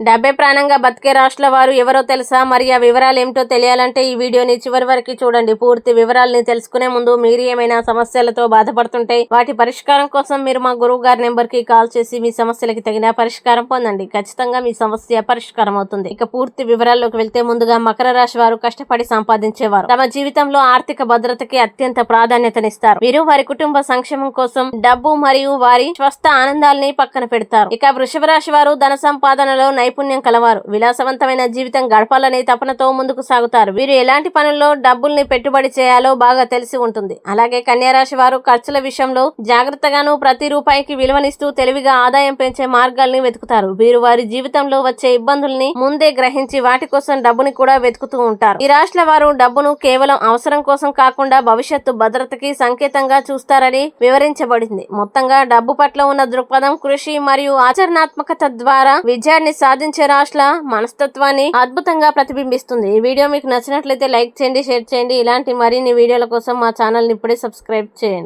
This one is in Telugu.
డబ్బే ప్రాణంగా బతికే రాష్ట్రాల వారు ఎవరో తెలుసా? మరి ఆ వివరాలు ఏమిటో తెలియాలంటే ఈ వీడియోని చివరి వరకు చూడండి. పూర్తి వివరాలని తెలుసుకునే ముందు మీరు ఏమైనా సమస్యలతో బాధపడుతుంటే వాటి పరిష్కారం కోసం మీరు మా గురువు గారి నెంబర్కి కాల్ చేసి మీ సమస్యలకి తగిన పరిష్కారం పొందండి. ఖచ్చితంగా మీ సమస్య పరిష్కారం అవుతుంది. ఇక పూర్తి వివరాల్లోకి వెళ్తే ముందుగా మకర రాశి వారు కష్టపడి సంపాదించేవారు. తమ జీవితంలో ఆర్థిక భద్రతకి అత్యంత ప్రాధాన్యతనిస్తారు. మీరు వారి కుటుంబ సంక్షేమం కోసం డబ్బు మరియు వారి స్వస్థ ఆనందాల్ని పక్కన పెడతారు. ఇక వృషభ రాశి వారు ధన సంపాదనలో నైపుణ్యం కలవారు. విలాసవంతమైన జీవితం గడపాలనే తపనతో ముందుకు సాగుతారు. వీరు ఎలాంటి పనుల్లో డబ్బుల్ని పెట్టుబడి చేయాలో బాగా తెలిసి ఉంటుంది. అలాగే కన్యారాశి వారు ఖర్చుల విషయంలో జాగ్రత్తగాను ప్రతి రూపాయికి విలువనిస్తూ తెలివిగా ఆదాయం పెంచే మార్గాల్ని వెతుకుతారు. వీరు వారి జీవితంలో వచ్చే ఇబ్బందుల్ని ముందే గ్రహించి వాటి కోసం డబ్బుని కూడా వెతుకుతూ ఉంటారు. ఈ రాశుల వారు డబ్బును కేవలం అవసరం కోసం కాకుండా భవిష్యత్తు భద్రతకి సంకేతంగా చూస్తారని వివరించబడింది. మొత్తంగా డబ్బు పట్ల ఉన్న దృక్పథం కృషి మరియు ఆచరణాత్మకత ద్వారా విజయాన్ని సాధించే రాష్ట్ర మనస్తత్వాన్ని అద్భుతంగా ప్రతిబింబిస్తుంది. ఈ వీడియో మీకు నచ్చినట్లయితే లైక్ చేయండి షేర్ చేయండి. ఇలాంటి మరిన్ని వీడియోల కోసం మా ఛానల్ని ఇప్పుడే సబ్స్క్రైబ్ చేయండి.